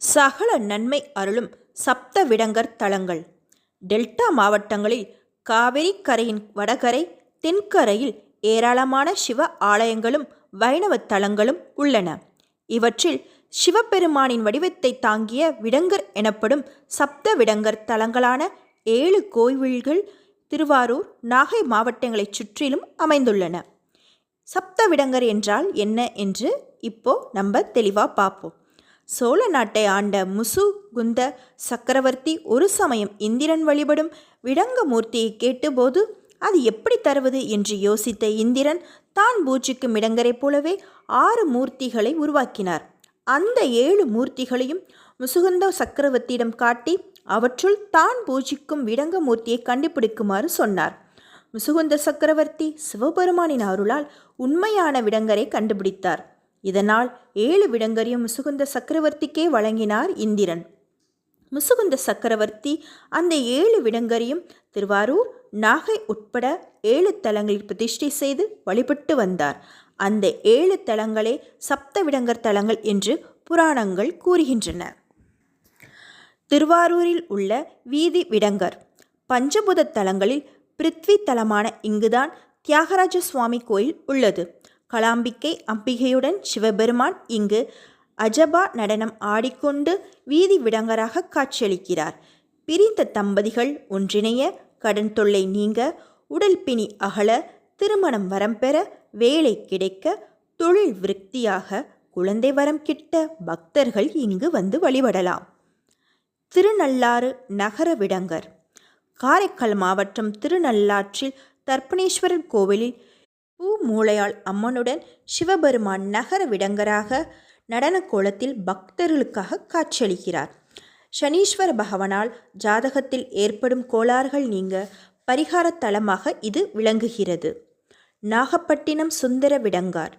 சகல நன்மை அருளும் சப்த விடங்கர் தலங்கள். டெல்டா மாவட்டங்களில் காவிரி கரையின் வடகரை தென்கரையில் ஏராளமான சிவ ஆலயங்களும் வைணவ தலங்களும் உள்ளன. இவற்றில் சிவபெருமானின் வடிவத்தை தாங்கிய விடங்கர் எனப்படும் சப்த விடங்கர் தலங்களான ஏழு கோவில்கள் திருவாரூர் நாகை மாவட்டங்களைச் சுற்றிலும் அமைந்துள்ளன. சப்த விடங்கர் என்றால் என்ன என்று இப்போ நம்ம தெளிவாக பார்ப்போம். சோழ நாட்டை ஆண்ட முசுகுந்த சக்கரவர்த்தி ஒரு சமயம் இந்திரன் வழிபடும் விடங்கமூர்த்தியை கேட்டபோது அது எப்படி தருவது? என்று யோசித்த இந்திரன் தான் பூஜிக்கும் இடங்கரைப் போலவே ஆறு மூர்த்திகளை உருவாக்கினார். அந்த ஏழு மூர்த்திகளையும் முசுகுந்த சக்கரவர்த்தியிடம் காட்டி அவற்றுள் தான் பூஜிக்கும் விடங்க மூர்த்தியை கண்டுபிடிக்குமாறு சொன்னார். முசுகுந்த சக்கரவர்த்தி சிவபெருமானின் அருளால் உண்மையான விடங்கரை கண்டுபிடித்தார். இதனால் ஏழு விடங்கரையும் முசுகுந்த சக்கரவர்த்திக்கே வழங்கினார் இந்திரன். முசுகுந்த சக்கரவர்த்தி அந்த ஏழு விடங்கரையும் திருவாரூர் நாகை உட்பட ஏழு தலங்களில் பிரதிஷ்டை செய்து வழிபட்டு வந்தார். அந்த ஏழு தலங்களே சப்த விடங்கர் தலங்கள் என்று புராணங்கள் கூறுகின்றன. திருவாரூரில் உள்ள வீதி விடங்கர். பஞ்சபூத தலங்களில் பிருத்வி தலமான இங்குதான் தியாகராஜ சுவாமி கோயில் உள்ளது. கலாம்பிக்கை அம்பிகையுடன் சிவபெருமான் இங்கு அஜபா நடனம் ஆடிக்கொண்டு வீதி விடங்கராக காட்சியளிக்கிறார். பிரிந்த தம்பதிகள் ஒன்றிணைய கடன் தொல்லை நீங்க உடல் பிணி அகல திருமணம் வரம் பெற வேலை கிடைக்க தொழில் விருத்தியாக குழந்தை வரம் கிட்ட பக்தர்கள் இங்கு வந்து வழிபடலாம். திருநள்ளாறு நகர விடங்கர். காரைக்கால் மாவட்டம் திருநள்ளாற்றில் தர்ப்பணேஸ்வரர் கோவிலில் பூ மூளையால் அம்மனுடன் சிவபெருமான் நகர விடங்கராக நடன கோலத்தில் பக்தர்களுக்காக காட்சியளிக்கிறார். சனீஸ்வர பகவானால் ஜாதகத்தில் ஏற்படும் கோளாறுகள் நீங்க பரிகார தலமாக இது விளங்குகிறது. நாகப்பட்டினம் சுந்தர விடங்கார்.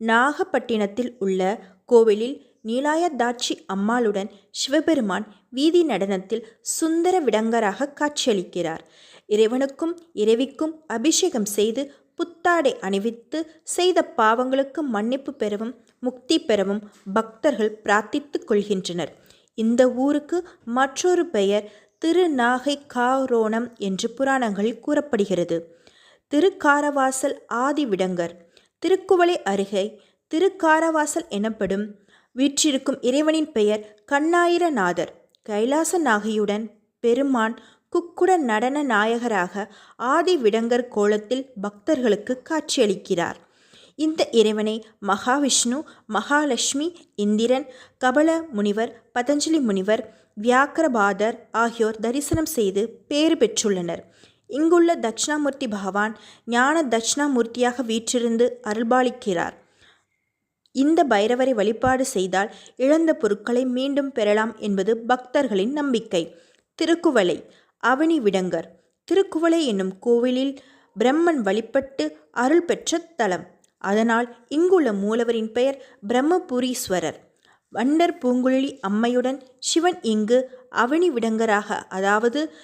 நாகப்பட்டினத்தில் உள்ள கோவிலில் நீலாயதாட்சி அம்மாளுடன் சிவபெருமான் வீதி நடனத்தில் சுந்தர விடங்கராக காட்சியளிக்கிறார். இறைவனுக்கும் இறைவிக்கும் அபிஷேகம் செய்து புத்தாடை அணிவித்து செய்த பாவங்களுக்கு மன்னிப்பு பெறவும் முக்தி பெறவும் பக்தர்கள் பிரார்த்தித்துக் கொள்கின்றனர். இந்த ஊருக்கு மற்றொரு பெயர் திருநாகை காரோணம் என்று புராணங்களில் கூறப்படுகிறது. திருக்காரவாசல் ஆதிவிடங்கர் திருக்குவளை அருகே திருக்காரவாசல் எனப்படும் வீற்றிருக்கும் இறைவனின் பெயர் கண்ணாயிரநாதர். கைலாச நாகையுடன் பெருமான் குக்குட நடன நாயகராக ஆதி விடங்கர் கோலத்தில் பக்தர்களுக்கு காட்சியளிக்கிறார். இந்த இறைவனை மகாவிஷ்ணு மகாலட்சுமி இந்திரன் கபல முனிவர் பதஞ்சலி முனிவர் வியாக்கரபாதர் ஆகியோர் தரிசனம் செய்து பேறு பெற்றுள்ளனர். இங்குள்ள தட்சிணாமூர்த்தி பகவான் ஞான தட்சிணாமூர்த்தியாக வீற்றிருந்து அருள்பாலிக்கிறார். இந்த பைரவரை வழிபாடு செய்தால் இழந்த பொருட்களை மீண்டும் பெறலாம் என்பது பக்தர்களின் நம்பிக்கை. திருக்குவளை அவனி விடங்கர். திருக்குவளை என்னும் கோவிலில் பிரம்மன் வழிபட்டு அருள் பெற்ற தலம். அதனால் இங்குள்ள மூலவரின் பெயர் பிரம்மபுரீஸ்வரர். வண்டர் பூங்குழலி அம்மையுடன் சிவன் இங்கு அவனி விடங்கராக அதாவது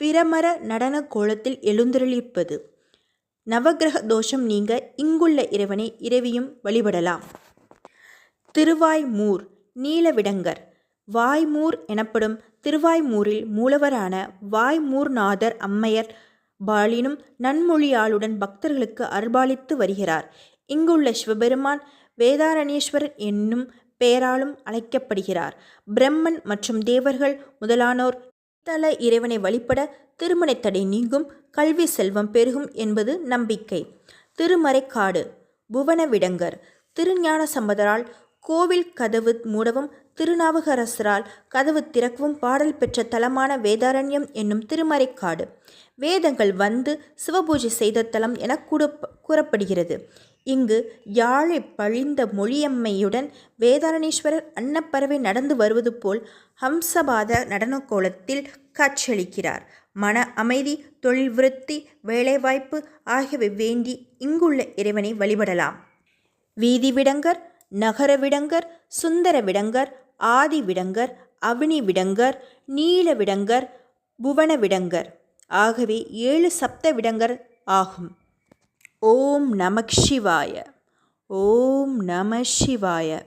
பிரமர நடன கோலத்தில் எழுந்தருளிப்பது. நவகிரக தோஷம் நீங்க இங்குள்ள இறைவனை இரவியும் வழிபடலாம். திருவாய்மூர் நீலவிடங்கர். வாய்மூர் எனப்படும் திருவாய்மூரில் மூலவரான வாய்மூர்நாதர் அம்மையர் பாலினும் நன்மொழியாளுடன் பக்தர்களுக்கு அருள்பாலித்து வருகிறார். இங்குள்ள சிவபெருமான் வேதாரணேஸ்வரர் என்னும் பெயராலும் அழைக்கப்படுகிறார். பிரம்மன் மற்றும் தேவர்கள் முதலானோர் தல இறைவனை வழிபட திருமணத் தடை நீங்கும் கல்வி செல்வம் பெருகும் என்பது நம்பிக்கை. திருமறைக்காடு புவனவிடங்கர் திருஞான சம்பதரால் கோவில் கதவு மூடவும் திருநாவுக்கரசரால் கதவு திறக்கவும் பாடல் பெற்ற தலமான வேதாரண்யம் என்னும் திருமறைக்காடு. வேதங்கள் வந்து சிவபூஜை செய்த தலம் என கூற கூறப்படுகிறது. இங்கு யாழை பழிந்த மொழியம்மையுடன் வேதாரணேஸ்வரர் அன்னப்பறவை நடந்து வருவது போல் ஹம்சபாத நடனக்கோலத்தில் காட்சியளிக்கிறார். மன அமைதி தொழில் விருத்தி வேலைவாய்ப்பு ஆகியவை வேண்டி இங்குள்ள இறைவனை வழிபடலாம். வீதி விடங்கர் நகர விடங்கர் சுந்தர விடங்கர் ஆதி விடங்கர் அவினி விடங்கர் நீல விடங்கர் புவன விடங்கர் ஆகவே ஏழு சப்த விடங்கர் ஆகும். ஓம் நமக் சிவாய ஓம் நம சிவாய